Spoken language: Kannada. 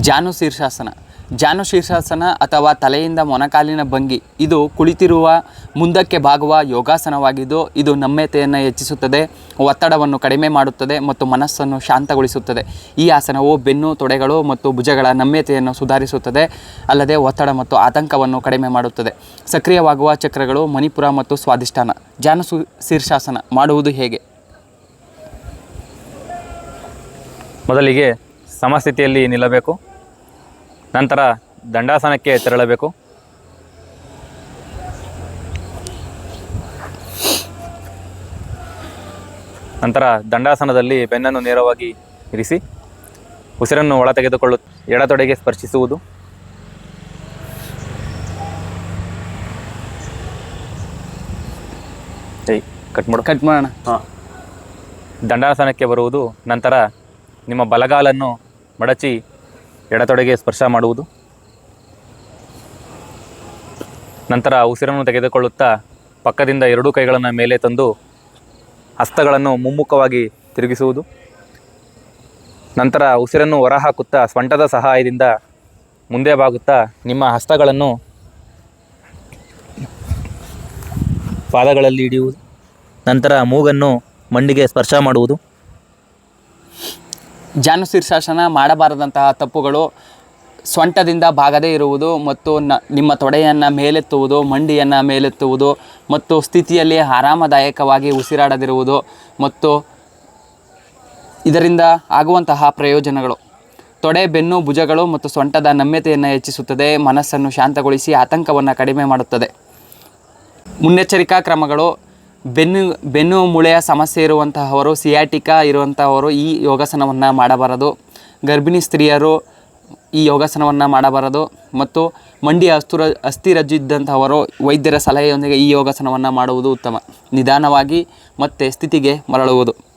ಜಾನು ಶೀರ್ಷಾಸನ. ಜಾನು ಶೀರ್ಷಾಸನ ಅಥವಾ ತಲೆಯಿಂದ ಮೊನಕಾಲಿನ ಭಂಗಿ, ಇದು ಕುಳಿತಿರುವ ಮುಂದಕ್ಕೆ ಬಾಗುವ ಯೋಗಾಸನವಾಗಿದ್ದು, ಇದು ನಮ್ಯತೆಯನ್ನು ಹೆಚ್ಚಿಸುತ್ತದೆ, ಒತ್ತಡವನ್ನು ಕಡಿಮೆ ಮಾಡುತ್ತದೆ ಮತ್ತು ಮನಸ್ಸನ್ನು ಶಾಂತಗೊಳಿಸುತ್ತದೆ. ಈ ಆಸನವು ಬೆನ್ನು, ತೊಡೆಗಳು ಮತ್ತು ಭುಜಗಳ ನಮ್ಯತೆಯನ್ನು ಸುಧಾರಿಸುತ್ತದೆ, ಅಲ್ಲದೆ ಒತ್ತಡ ಮತ್ತು ಆತಂಕವನ್ನು ಕಡಿಮೆ ಮಾಡುತ್ತದೆ. ಸಕ್ರಿಯವಾಗುವ ಚಕ್ರಗಳು ಮಣಿಪುರ ಮತ್ತು ಸ್ವಾದಿಷ್ಠಾನ ಜಾನು ಶೀರ್ಷಾಸನ ಮಾಡುವುದು ಹೇಗೆ? ಮೊದಲಿಗೆ ಸಮಸ್ಥಿತಿಯಲ್ಲಿ ನಿಲ್ಲಬೇಕು. ನಂತರ ದಂಡಾಸನಕ್ಕೆ ತೆರಳಬೇಕು. ನಂತರ ದಂಡಾಸನದಲ್ಲಿ ಬೆನ್ನನ್ನು ನೇರವಾಗಿ ಇರಿಸಿ ಉಸಿರನ್ನು ಒಳ ತೆಗೆದುಕೊಳ್ಳು ಎಡತೊಡೆಗೆ ಸ್ಪರ್ಶಿಸುವುದು. ಕಟ್ ಮಾಡು. ಕಟ್ ಮಾಡೋಣ. ದಂಡಾಸನಕ್ಕೆ ಬರುವುದು ನಂತರ ನಿಮ್ಮ ಬಲಗಾಲನ್ನು ಮಡಚಿ ಎಡತೊಡೆಗೆ ಸ್ಪರ್ಶ ಮಾಡುವುದು. ನಂತರ ಉಸಿರನ್ನು ತೆಗೆದುಕೊಳ್ಳುತ್ತಾ ಪಕ್ಕದಿಂದ ಎರಡೂ ಕೈಗಳನ್ನು ಮೇಲೆ ತಂದು ಹಸ್ತಗಳನ್ನು ಮುಮ್ಮುಖವಾಗಿ ತಿರುಗಿಸುವುದು. ನಂತರ ಉಸಿರನ್ನು ಹೊರಹಾಕುತ್ತಾ ಸ್ವಂಟದ ಸಹಾಯದಿಂದ ಮುಂದೆ ಬಾಗುತ್ತಾ ನಿಮ್ಮ ಹಸ್ತಗಳನ್ನು ಪಾದಗಳಲ್ಲಿ ಹಿಡಿಯುವುದು. ನಂತರ ಮೂಗನ್ನು ಮಂಡಿಗೆ ಸ್ಪರ್ಶ ಮಾಡುವುದು. ಜಾನು ಶೀರ್ಷಾಸನ ಮಾಡಬಾರದಂತಹ ತಪ್ಪುಗಳು ಸೊಂಟದಿಂದ ಬಾಗದೇ ಇರುವುದು ಮತ್ತು ನ, ನಿಮ್ಮ ತೊಡೆಯನ್ನು ಮೇಲೆತ್ತುವುದು, ಮಂಡಿಯನ್ನು ಮೇಲೆತ್ತುವುದು ಮತ್ತು ಸ್ಥಿತಿಯಲ್ಲಿ ಆರಾಮದಾಯಕವಾಗಿ ಉಸಿರಾಡದಿರುವುದು ಮತ್ತು ಇದರಿಂದ ಆಗುವಂತಹ ಪ್ರಯೋಜನಗಳು. ತೊಡೆ, ಬೆನ್ನು, ಭುಜಗಳು ಮತ್ತು ಸೊಂಟದ ನಮ್ಯತೆಯನ್ನು ಹೆಚ್ಚಿಸುತ್ತದೆ, ಮನಸ್ಸನ್ನು ಶಾಂತಗೊಳಿಸಿ ಆತಂಕವನ್ನು ಕಡಿಮೆ ಮಾಡುತ್ತದೆ. ಮುನ್ನೆಚ್ಚರಿಕಾ ಕ್ರಮಗಳು ಬೆನ್ನು ಬೆನ್ನು ಮೂಳೆಯ ಸಮಸ್ಯೆ ಇರುವಂತಹವರು ಸಿಯಾಟಿಕಾ ಇರುವಂಥವರು ಈ ಯೋಗಾಸನವನ್ನು ಮಾಡಬಾರದು. ಗರ್ಭಿಣಿ ಸ್ತ್ರೀಯರು ಈ ಯೋಗಾಸನವನ್ನು ಮಾಡಬಾರದು. ಮತ್ತು ಮಂಡಿ ಅಸ್ತುರ ಅಸ್ಥಿರಜ್ಜು ಇದ್ದಂಥವರು ವೈದ್ಯರ ಸಲಹೆಯೊಂದಿಗೆ ಈ ಯೋಗಾಸನವನ್ನು ಮಾಡುವುದು ಉತ್ತಮ. ನಿಧಾನವಾಗಿ ಮತ್ತೆ ಸ್ಥಿತಿಗೆ ಮರಳುವುದು.